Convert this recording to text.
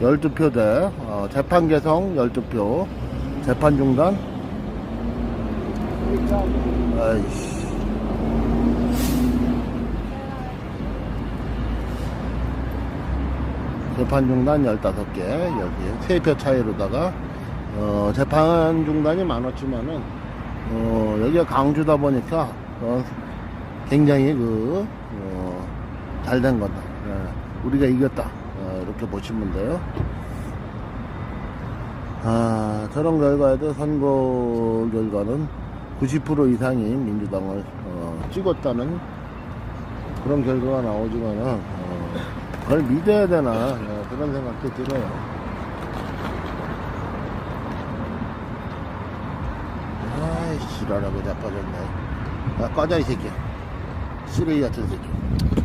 12표대, 어, 재판 개성 12표, 재판 중단. 아이씨. 재판 중단 15개, 여기 3표 차이로다가, 어, 재판 중단이 많았지만은, 어, 여기가 강주다 보니까, 어, 굉장히 그, 어, 잘 된 거다. 예, 우리가 이겼다. 어, 이렇게 보시면 돼요. 아, 저런 결과에도 선거 결과는 90% 이상이 민주당을 어, 찍었다는 그런 결과가 나오지만은 어, 그걸 믿어야 되나 어, 그런 생각도 들어요. 아이 지랄하고 자빠졌네. 아, 꺼져 이 새끼. 쓰레기 같은 새끼.